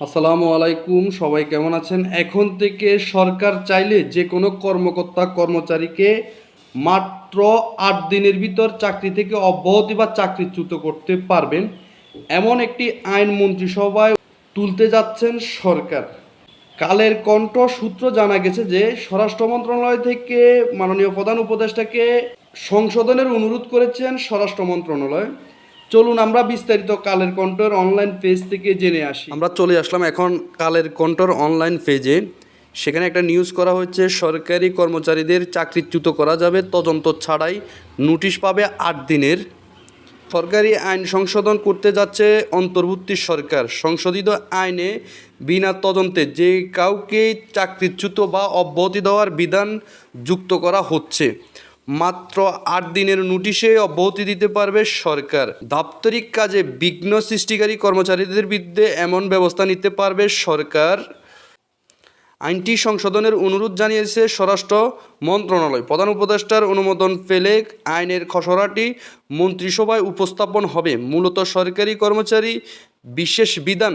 আসসালামু আলাইকুম, সবাই কেমন আছেন? এখন থেকে সরকার চাইলে যে কোনো কর্মকর্তা, কর্মচারীকে মাত্র আট দিনের ভিতর চাকরি থেকে অব্যাহতি বা চাকরিচ্যুত করতে পারবেন। এমন একটি আইন মন্ত্রিসভায় তুলতে যাচ্ছেন সরকার। কালের কণ্ঠ সূত্র জানা গেছে যে, স্বরাষ্ট্র মন্ত্রণালয় থেকে মাননীয় প্রধান উপদেষ্টাকে সংশোধনের অনুরোধ করেছেন স্বরাষ্ট্র মন্ত্রণালয়। চলুন আমরা বিস্তারিত কালের কণ্ঠের অনলাইন পেজ থেকে জেনে আসি। আমরা চলে আসলাম এখন কালের কণ্ঠর অনলাইন পেজে সেখানে একটা নিউজ করা হচ্ছে সরকারি কর্মচারীদের চাকরিচ্যুত করা যাবে, তদন্ত ছাড়াই নোটিশ পাবে আট দিনের। সরকারি আইন সংশোধন করতে যাচ্ছে অন্তর্বর্তী সরকার। সংশোধিত আইনে বিনা তদন্তে যে কাউকে চাকরিচ্যুত বা অব্যাহতি দেওয়ার বিধান যুক্ত করা হচ্ছে। মাত্র আট দিনের নোটিশে অব্যাহতি দিতে পারবে সরকার। দাপ্তরিক কাজে বিঘ্ন সৃষ্টিকারী কর্মচারীদের বিরুদ্ধে এমন ব্যবস্থা নিতে পারবে সরকার। আইনটি সংশোধনের অনুরোধ জানিয়েছে স্বরাষ্ট্র মন্ত্রণালয়। প্রধান উপদেষ্টার অনুমোদন পেলে আইনের খসড়াটি মন্ত্রিসভায় উপস্থাপন হবে। মূলত সরকারি কর্মচারী, বিশেষ বিধান,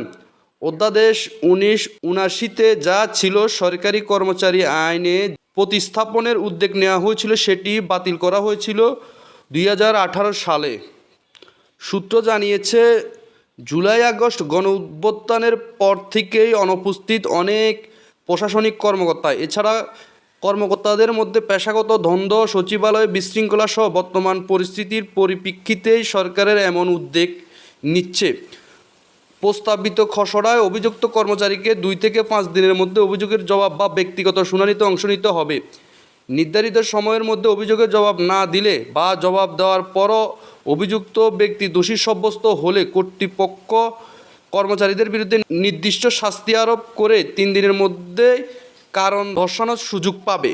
অধ্যাদেশ উনিশ উনাশিতে যা ছিল সরকারি কর্মচারী আইনে প্রতিস্থাপনের উদ্যোগ নেওয়া হয়েছিল, সেটি বাতিল করা হয়েছিল দুই হাজার আঠারো সালে। সূত্র জানিয়েছে, জুলাই আগস্ট গণ উত্থানের পর থেকেই অনুপস্থিত অনেক প্রশাসনিক কর্মকর্তা। এছাড়া কর্মকর্তাদের মধ্যে পেশাগত দ্বন্দ্ব, সচিবালয় বিশৃঙ্খলা সহ বর্তমান পরিস্থিতির পরিপ্রেক্ষিতেই সরকারের এমন উদ্যোগ নিচ্ছে। প্রস্তাবিত খসড়ায় অভিযুক্ত কর্মচারীকে দুই থেকে পাঁচ দিনের মধ্যে অভিযোগের জবাব বা ব্যক্তিগত শুনানিতে অংশ নিতে হবে। নির্ধারিত সময়ের মধ্যে অভিযোগের জবাব না দিলে বা জবাব দেওয়ার পরও অভিযুক্ত ব্যক্তি দোষী সাব্যস্ত হলে কর্তৃপক্ষ কর্মচারীদের বিরুদ্ধে নির্দিষ্ট শাস্তি আরোপ করে তিন দিনের মধ্যে কারণ দর্শানোর সুযোগ পাবে।